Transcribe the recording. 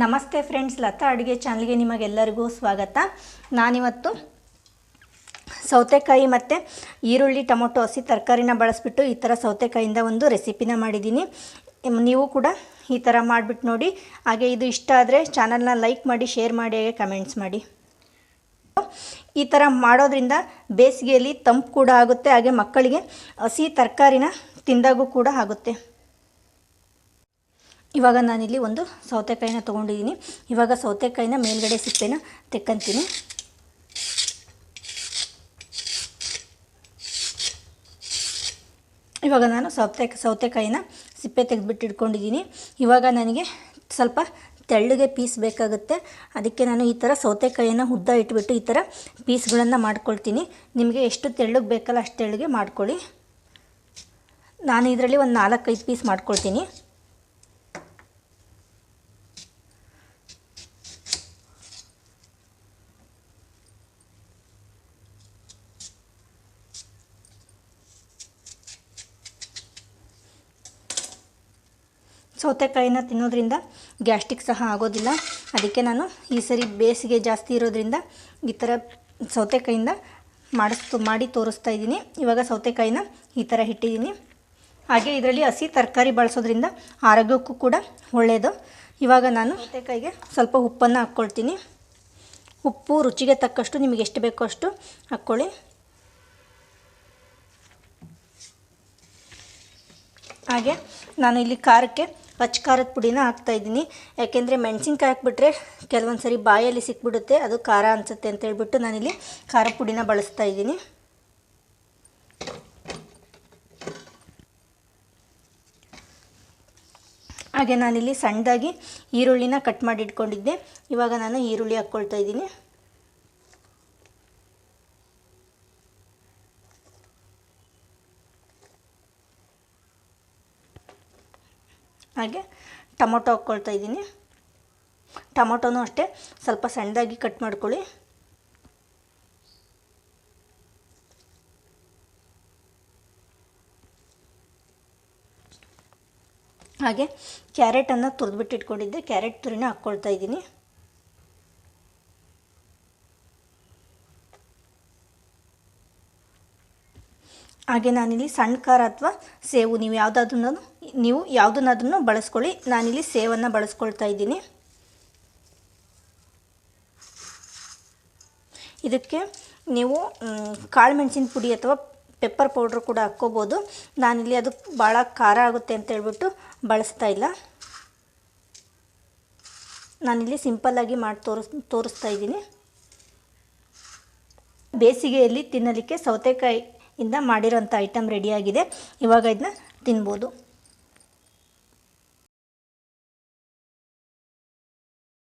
ನಮಸ್ತೆ ಫ್ರೆಂಡ್ಸ್, ಲತಾ ಅಡುಗೆ ಚಾನಲ್ಗೆ ನಿಮಗೆಲ್ಲರಿಗೂ ಸ್ವಾಗತ. ನಾನಿವತ್ತು ಸೌತೆಕಾಯಿ ಮತ್ತು ಈರುಳ್ಳಿ, ಟೊಮೊಟೊ, ಹಸಿ ತರಕಾರಿನ ಬಳಸಿಬಿಟ್ಟು ಈ ಥರ ಸೌತೆಕಾಯಿಂದ ಒಂದು ರೆಸಿಪಿನ ಮಾಡಿದ್ದೀನಿ. ನೀವು ಕೂಡ ಈ ಥರ ಮಾಡಿಬಿಟ್ಟು ನೋಡಿ. ಹಾಗೆ ಇದು ಇಷ್ಟ ಆದರೆ ಚಾನಲ್ನ ಲೈಕ್ ಮಾಡಿ, ಶೇರ್ ಮಾಡಿ, ಹಾಗೆ ಕಮೆಂಟ್ಸ್ ಮಾಡಿ. ಈ ಥರ ಮಾಡೋದ್ರಿಂದ ಬೇಸಿಗೆಯಲ್ಲಿ ತಂಪು ಕೂಡ ಆಗುತ್ತೆ, ಹಾಗೆ ಮಕ್ಕಳಿಗೆ ಹಸಿ ತರಕಾರಿನ ತಿಂದಾಗೂ ಕೂಡ ಆಗುತ್ತೆ. ಇವಾಗ ನಾನಿಲ್ಲಿ ಒಂದು ಸೌತೆಕಾಯಿನ ತೊಗೊಂಡಿದ್ದೀನಿ. ಇವಾಗ ಸೌತೆಕಾಯಿನ ಮೇಲ್ಗಡೆ ಸಿಪ್ಪೆನ ತೆಕ್ಕಂತೀನಿ. ಇವಾಗ ನಾನು ಸೌತೆ ಸೌತೆಕಾಯಿನ ಸಿಪ್ಪೆ ತೆಗೆದ್ಬಿಟ್ಟು ಇಟ್ಕೊಂಡಿದ್ದೀನಿ ಇವಾಗ ನನಗೆ ಸ್ವಲ್ಪ ತೆಳ್ಳಗೆ ಪೀಸ್ ಬೇಕಾಗುತ್ತೆ. ಅದಕ್ಕೆ ನಾನು ಈ ಥರ ಸೌತೆಕಾಯಿಯನ್ನು ಉದ್ದ ಇಟ್ಬಿಟ್ಟು ಈ ಥರ ಪೀಸ್ಗಳನ್ನು ಮಾಡ್ಕೊಳ್ತೀನಿ. ನಿಮಗೆ ಎಷ್ಟು ತೆಳ್ಳಗೆ ಬೇಕಲ್ಲ ಅಷ್ಟು ತೆಳ್ಳಗೆ ಮಾಡ್ಕೊಳ್ಳಿ. ನಾನು ಇದರಲ್ಲಿ ಒಂದು ನಾಲ್ಕೈದು ಪೀಸ್ ಮಾಡ್ಕೊಳ್ತೀನಿ. ಸೌತೆಕಾಯಿನ ತಿನ್ನೋದ್ರಿಂದ ಗ್ಯಾಸ್ಟ್ರಿಕ್ ಸಹ ಆಗೋದಿಲ್ಲ. ಅದಕ್ಕೆ ನಾನು ಈ ಸರಿ ಬೇಸಿಗೆ ಜಾಸ್ತಿ ಇರೋದ್ರಿಂದ ಈ ಥರ ಸೌತೆಕಾಯಿಂದ ಮಾಡಿಸ್ತು, ಮಾಡಿ ತೋರಿಸ್ತಾ ಇದ್ದೀನಿ. ಇವಾಗ ಸೌತೆಕಾಯಿನ ಈ ಥರ ಇಟ್ಟಿದ್ದೀನಿ. ಹಾಗೆ ಇದರಲ್ಲಿ ಹಸಿ ತರಕಾರಿ ಬಳಸೋದ್ರಿಂದ ಆರೋಗ್ಯಕ್ಕೂ ಕೂಡ ಒಳ್ಳೆಯದು ಇವಾಗ ನಾನು ಸೌತೆಕಾಯಿಗೆ ಸ್ವಲ್ಪ ಉಪ್ಪನ್ನು ಹಾಕ್ಕೊಳ್ತೀನಿ. ಉಪ್ಪು ರುಚಿಗೆ ತಕ್ಕಷ್ಟು ನಿಮಗೆ ಎಷ್ಟು ಬೇಕೋ ಅಷ್ಟು ಹಾಕ್ಕೊಳ್ಳಿ. ಹಾಗೆ ನಾನು ಇಲ್ಲಿ ಖಾರಕ್ಕೆ ಪಚ್ಚ ಖಾರದ ಪುಡಿನ ಹಾಕ್ತಾಯಿದ್ದೀನಿ ಯಾಕೆಂದರೆ ಮೆಣಸಿನ್ಕಾಯಿ ಹಾಕ್ಬಿಟ್ರೆ ಕೆಲವೊಂದು ಸರಿ ಬಾಯಲ್ಲಿ ಸಿಕ್ಬಿಡುತ್ತೆ, ಅದು ಖಾರ ಅನಿಸುತ್ತೆ ಅಂತ ಹೇಳ್ಬಿಟ್ಟು ನಾನಿಲ್ಲಿ ಖಾರ ಪುಡಿನ ಬಳಸ್ತಾ ಇದ್ದೀನಿ. ಹಾಗೆ ನಾನಿಲ್ಲಿ ಸಣ್ಣದಾಗಿ ಈರುಳ್ಳಿನ ಕಟ್ ಮಾಡಿ ಇಟ್ಕೊಂಡಿದ್ದೆ. ಇವಾಗ ನಾನು ಈರುಳ್ಳಿ ಹಾಕ್ಕೊಳ್ತಾ ಇದ್ದೀನಿ. ಹಾಗೆ ಟೊಮೊಟೊ ಹಾಕ್ಕೊಳ್ತಾ ಇದ್ದೀನಿ. ಟೊಮೊಟೊನೂ ಅಷ್ಟೇ, ಸ್ವಲ್ಪ ಸಣ್ಣದಾಗಿ ಕಟ್ ಮಾಡ್ಕೊಳ್ಳಿ. ಹಾಗೆ ಕ್ಯಾರೆಟನ್ನು ತುರಿದ್ಬಿಟ್ಟು ಇಟ್ಕೊಂಡಿದ್ದೆ ಕ್ಯಾರೆಟ್ ತುರಿನ ಹಾಕ್ಕೊಳ್ತಾ ಇದ್ದೀನಿ. ಹಾಗೆ ನಾನಿಲ್ಲಿ ಸಣ್ಣ ಖಾರ ಅಥವಾ ಸೇವು, ನೀವು ಯಾವುದಾದ್ರೂ ನೀವು ಯಾವುದನ್ನಾದ್ರೂ ಬಳಸ್ಕೊಳ್ಳಿ. ನಾನಿಲ್ಲಿ ಸೇವನ್ನು ಬಳಸ್ಕೊಳ್ತಾ ಇದ್ದೀನಿ. ಇದಕ್ಕೆ ನೀವು ಕಾಳು ಮೆಣಸಿನ ಪುಡಿ ಅಥವಾ ಪೆಪ್ಪರ್ ಪೌಡ್ರ್ ಕೂಡ ಹಾಕ್ಕೋಬೋದು. ನಾನಿಲ್ಲಿ ಅದು ಭಾಳ ಖಾರ ಆಗುತ್ತೆ ಅಂತ ಹೇಳ್ಬಿಟ್ಟು ಬಳಸ್ತಾ ಇಲ್ಲ. ನಾನಿಲ್ಲಿ ಸಿಂಪಲ್ಲಾಗಿ ಮಾಡಿ ತೋರಿಸ್, ತೋರಿಸ್ತಾ ಇದ್ದೀನಿ. ಬೇಸಿಗೆಯಲ್ಲಿ ತಿನ್ನಲಿಕ್ಕೆ ಸೌತೆಕಾಯಿಯಿಂದ ಮಾಡಿರೋಂಥ ಐಟಮ್ ರೆಡಿಯಾಗಿದೆ ಇವಾಗ ಇದನ್ನ ತಿನ್ಬೋದು.